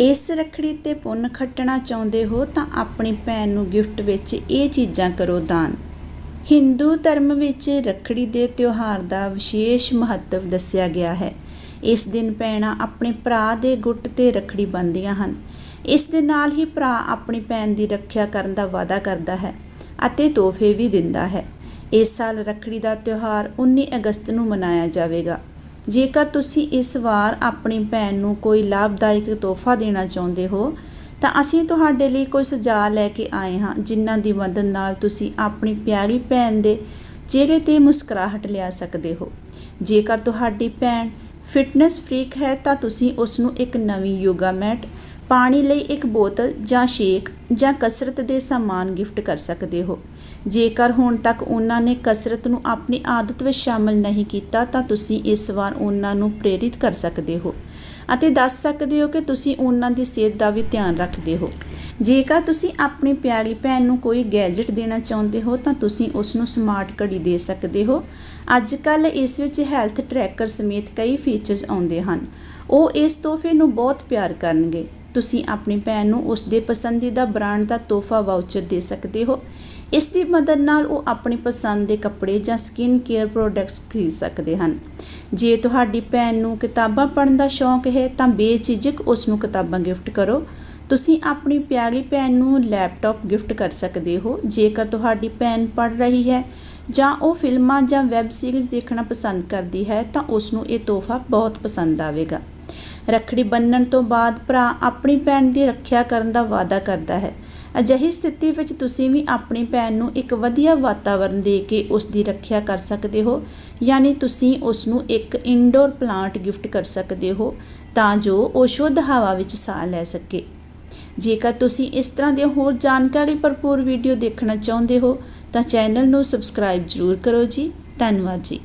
ਇਸ ਰੱਖੜੀ ਤੇ ਪੁੰਨ ਖੱਟਣਾ ਚਾਹੁੰਦੇ ਹੋ ਤਾਂ ਆਪਣੀ ਭੈਣ ਨੂੰ ਗਿਫਟ ਵਿੱਚ ਇਹ ਚੀਜ਼ਾਂ ਕਰੋ ਦਾਨ। ਹਿੰਦੂ ਧਰਮ ਵਿੱਚ ਰੱਖੜੀ ਦੇ ਤਿਉਹਾਰ ਦਾ ਵਿਸ਼ੇਸ਼ ਮਹੱਤਵ ਦੱਸਿਆ ਗਿਆ ਹੈ। ਇਸ ਦਿਨ ਭੈਣਾਂ ਆਪਣੇ ਭਰਾ ਦੇ ਗੁੱਟ ਤੇ ਰੱਖੜੀ ਬੰਨ੍ਹਦੀਆਂ ਹਨ। ਇਸ ਦੇ ਨਾਲ ਹੀ ਭਰਾ ਆਪਣੀ ਭੈਣ ਦੀ ਰੱਖਿਆ ਕਰਨ ਦਾ ਵਾਅਦਾ ਕਰਦਾ ਹੈ ਅਤੇ ਤੋਹਫੇ ਵੀ ਦਿੰਦਾ ਹੈ। ਇਸ ਸਾਲ ਰੱਖੜੀ ਦਾ ਤਿਉਹਾਰ 19 ਅਗਸਤ ਨੂੰ ਮਨਾਇਆ ਜਾਵੇਗਾ। ਜੇਕਰ ਤੁਸੀਂ ਇਸ ਵਾਰ ਆਪਣੀ ਭੈਣ ਨੂੰ ਕੋਈ ਲਾਭਦਾਇਕ ਤੋਹਫਾ ਦੇਣਾ ਚਾਹੁੰਦੇ ਹੋ, ਤਾਂ ਅਸੀਂ ਤੁਹਾਡੇ ਲਈ ਕੋਈ ਸੁਝਾਅ ਲੈ ਕੇ ਆਏ ਹਾਂ, ਜਿਨ੍ਹਾਂ ਦੀ ਮਦਦ ਨਾਲ ਤੁਸੀਂ ਆਪਣੀ ਪਿਆਰੀ ਭੈਣ ਦੇ ਚਿਹਰੇ ਤੇ ਮੁਸਕਰਾਹਟ ਲਿਆ ਸਕਦੇ ਹੋ। ਜੇਕਰ ਤੁਹਾਡੀ ਭੈਣ ਫਿਟਨੈਸ ਫਰੀਕ ਹੈ, ਤਾਂ ਤੁਸੀਂ ਉਸ ਨੂੰ ਇੱਕ ਨਵੀਂ ਯੋਗਾ ਮੈਟ, ਪਾਣੀ ਲਈ ਇੱਕ ਬੋਤਲ ਜਾਂ ਸ਼ੇਕ ਜਾਂ ਕਸਰਤ ਦੇ ਸਾਮਾਨ ਗਿਫਟ ਕਰ ਸਕਦੇ ਹੋ। ਜੇਕਰ ਹੁਣ ਤੱਕ ਉਹਨਾਂ ਨੇ ਕਸਰਤ ਨੂੰ ਆਪਣੀ ਆਦਤ ਵਿੱਚ ਸ਼ਾਮਲ ਨਹੀਂ ਕੀਤਾ, ਤਾਂ ਤੁਸੀਂ ਇਸ ਵਾਰ ਉਹਨਾਂ ਨੂੰ ਪ੍ਰੇਰਿਤ ਕਰ ਸਕਦੇ ਹੋ ਅਤੇ ਦੱਸ ਸਕਦੇ ਹੋ ਕਿ ਤੁਸੀਂ ਉਹਨਾਂ ਦੀ ਸਿਹਤ ਦਾ ਵੀ ਧਿਆਨ ਰੱਖਦੇ ਹੋ। ਜੇਕਰ ਤੁਸੀਂ ਆਪਣੀ ਪਿਆਰੀ ਭੈਣ ਨੂੰ ਕੋਈ ਗੈਜਟ ਦੇਣਾ ਚਾਹੁੰਦੇ ਹੋ, ਤਾਂ ਤੁਸੀਂ ਉਸ ਨੂੰ ਸਮਾਰਟ ਘੜੀ ਦੇ ਸਕਦੇ ਹੋ। ਅੱਜ ਕੱਲ ਇਸ ਵਿੱਚ ਹੈਲਥ ਟਰੈਕਰ ਸਮੇਤ ਕਈ ਫੀਚਰਸ ਆਉਂਦੇ ਹਨ। ਉਹ ਇਸ ਤੋਹਫੇ ਨੂੰ ਬਹੁਤ ਪਿਆਰ ਕਰਨਗੇ। ਤੁਸੀਂ ਆਪਣੀ ਭੈਣ ਨੂੰ ਉਸ ਦੇ ਪਸੰਦੀਦਾ ਬ੍ਰਾਂਡ ਦਾ ਤੋਹਫਾ ਵਾਊਚਰ ਦੇ ਸਕਦੇ ਹੋ। ਇਸ ਦੀ ਮਦਦ ਨਾਲ ਉਹ ਆਪਣੀ ਪਸੰਦ ਦੇ ਕੱਪੜੇ ਜਾਂ ਸਕਿਨ ਕੇਅਰ ਪ੍ਰੋਡਕਟਸ ਖਰੀਦ ਸਕਦੇ ਹਨ। ਜੇ ਤੁਹਾਡੀ ਭੈਣ ਨੂੰ ਕਿਤਾਬਾਂ ਪੜ੍ਹਨ ਦਾ ਸ਼ੌਂਕ ਹੈ, ਤਾਂ ਬੇਝਿਜਕ ਉਸ ਨੂੰ ਕਿਤਾਬਾਂ ਗਿਫਟ ਕਰੋ। ਤੁਸੀਂ ਆਪਣੀ ਪਿਆਰੀ ਭੈਣ ਨੂੰ ਲੈਪਟਾਪ ਗਿਫਟ ਕਰ ਸਕਦੇ ਹੋ। ਜੇਕਰ ਤੁਹਾਡੀ ਭੈਣ ਪੜ੍ਹ ਰਹੀ ਹੈ ਜਾਂ ਉਹ ਫਿਲਮਾਂ ਜਾਂ ਵੈਬ ਸੀਰੀਜ਼ ਦੇਖਣਾ ਪਸੰਦ ਕਰਦੀ ਹੈ, ਤਾਂ ਉਸ ਨੂੰ ਇਹ ਤੋਹਫਾ ਬਹੁਤ ਪਸੰਦ ਆਵੇਗਾ। ਰੱਖੜੀ ਬੰਨਣ ਤੋਂ ਬਾਅਦ ਭਰਾ ਆਪਣੀ ਭੈਣ ਦੀ ਰੱਖਿਆ ਕਰਨ ਦਾ ਵਾਅਦਾ ਕਰਦਾ ਹੈ। ਅਜਿਹੀ ਸਥਿਤੀ ਵਿੱਚ ਤੁਸੀਂ ਵੀ ਆਪਣੀ ਭੈਣ ਨੂੰ ਇੱਕ ਵਧੀਆ ਵਾਤਾਵਰਣ ਦੇ ਕੇ ਉਸ ਦੀ ਰੱਖਿਆ ਕਰ ਸਕਦੇ ਹੋ, ਯਾਨੀ ਤੁਸੀਂ ਉਸ ਨੂੰ ਇੱਕ ਇਨਡੋਰ ਪਲਾਂਟ ਗਿਫਟ ਕਰ ਸਕਦੇ ਹੋ ਤਾਂ ਜੋ ਉਹ ਸ਼ੁੱਧ ਹਵਾ ਵਿੱਚ ਸਾਹ ਲੈ ਸਕੇ। ਜੇਕਰ ਤੁਸੀਂ ਇਸ ਤਰ੍ਹਾਂ ਦੀਆਂ ਹੋਰ ਜਾਣਕਾਰੀ ਭਰਪੂਰ ਵੀਡੀਓ ਦੇਖਣਾ ਚਾਹੁੰਦੇ ਹੋ ਤਾਂ ਚੈਨਲ ਨੂੰ ਸਬਸਕ੍ਰਾਈਬ ਜ਼ਰੂਰ ਕਰੋ ਜੀ। ਧੰਨਵਾਦ ਜੀ।